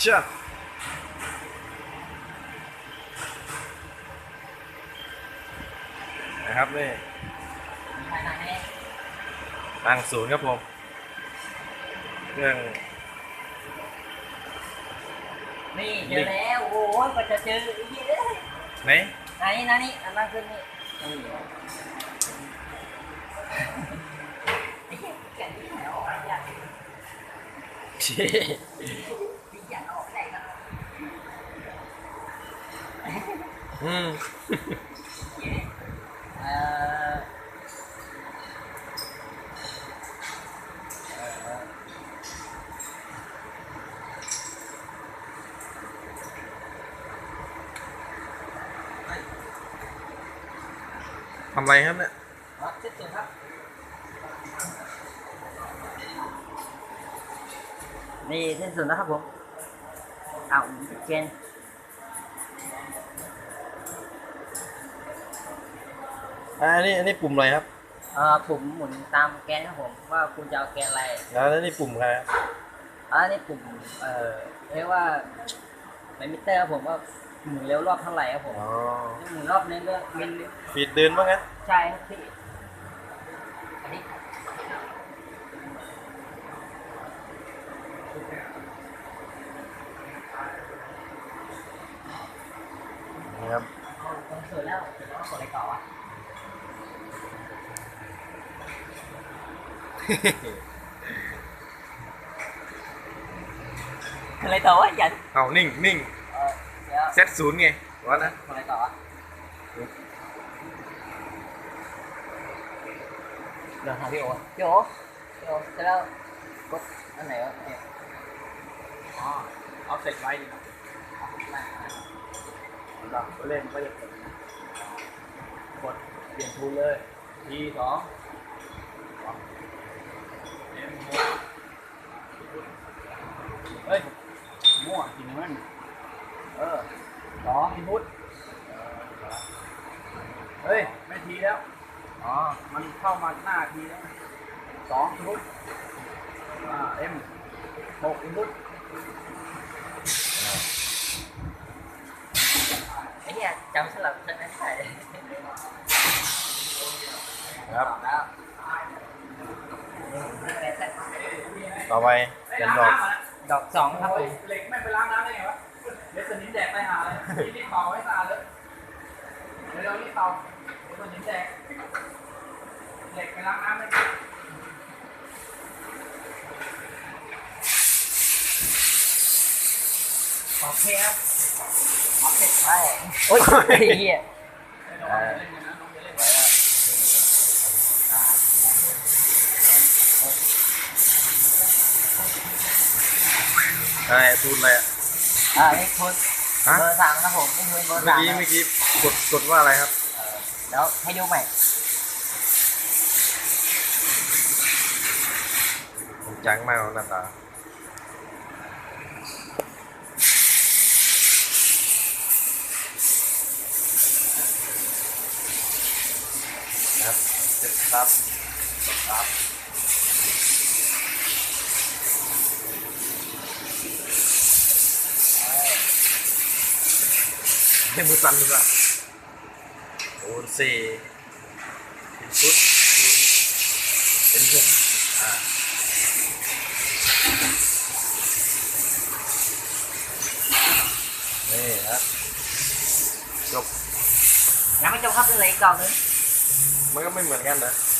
เชื่อนะครับนี่ภายในนี้ตั้งศูนย์ครับผมเครื่องนี่เจอแล้วโอ้ยกว่าจะเจอไอ้เหี้ยเอ้ยไหนนานี่นานี่อันนั้นขึ้นนี่นี่ไอ้เหี้ยแกะที่ไหนออกอยากพี่อยากออกได้ก็ อืมเอ่อเอ่อทำอะไรครับเนี่ย เอาเสร็จสุดครับนี่เส้นสุดนะครับผมเอาเกณฑ์อ่าอันนี้อันนี้ปุ่มอะไรครับเอ่อผมหมุนตามแกนครับผมว่าคุณจะเอาแกนอะไรแล้วอันนี้ปุ่มอะไรครับอันนี้ปุ่มเอ่อเรียกว่าไมมิเตอร์ครับผมว่าหมุนเร็วรอบเท่าไหร่ครับผมอ๋อหมุนรอบนึงก็มิลลิฟีดเดินบ้างงั้นใช่ครับพี่อันนี้นะครับเอาตรงสุดแล้วเสร็จแล้วก็กดอะไรต่อวะ อะไรต่อวะยันเอานิ่งนิ่งเออเดี๋ยวเซตศูนย์ไงวัดนะกดอะไรต่อวะเดี๋ยวหาพี่โอพี่โอพี่โอเสร็จแล้วกดอันไหนวะเนี่ยอ๋อเอาเสร็จไว้ดีกว่าเราเล่นก็จะกดเปลี่ยนทูลเลยทีสอง เอ้ยมั่วจริงมันเออสองอินพุตเฮ้ย ไม่ทีแล้ว อ๋อ มันเข้ามาหน้าทีแล้วสองอินพุตอ่าเอ็มหกอินพุตไอ้เนี่ยจำสลับใช่ไหมใช่ครับ แล้ว ต่อไปเป็นดอกดอกสองครับผมเหล็กไม่ไปล้างน้ำได้ไงวะเดี๋ยวสนิมแดกไปหาเลยรีบรีบเป่าให้สะอาดเลยเดี๋ยวเรารีบเป่าเดี๋ยวสนิมแดกเหล็กไปล้างน้ำได้ไงโอเคครับโอเคใช่โอ้ยไอ้เหี้ย เดี๋ยวเราเล่นกันนะน้องจะเล่นไว้แล้ว อะไรทูนอะไรอะอ่านี่คุณฮะเบอร์สามครับผมนี่คุณเบอร์เมื่อสามกี้นะเมื่อกี้กดกดว่าอะไรครับเดี๋ยวให้ดูใหม่จังมากหน้าตาครับเจ็บครับครับ ให้มือสั่นดูละโอ้สี่เป็นชุดเป็นหกอ่านี่ฮะจบยังไม่จบครับเหลืออีกดอกหนึงมันก็ไม่เหมือนกันนะเ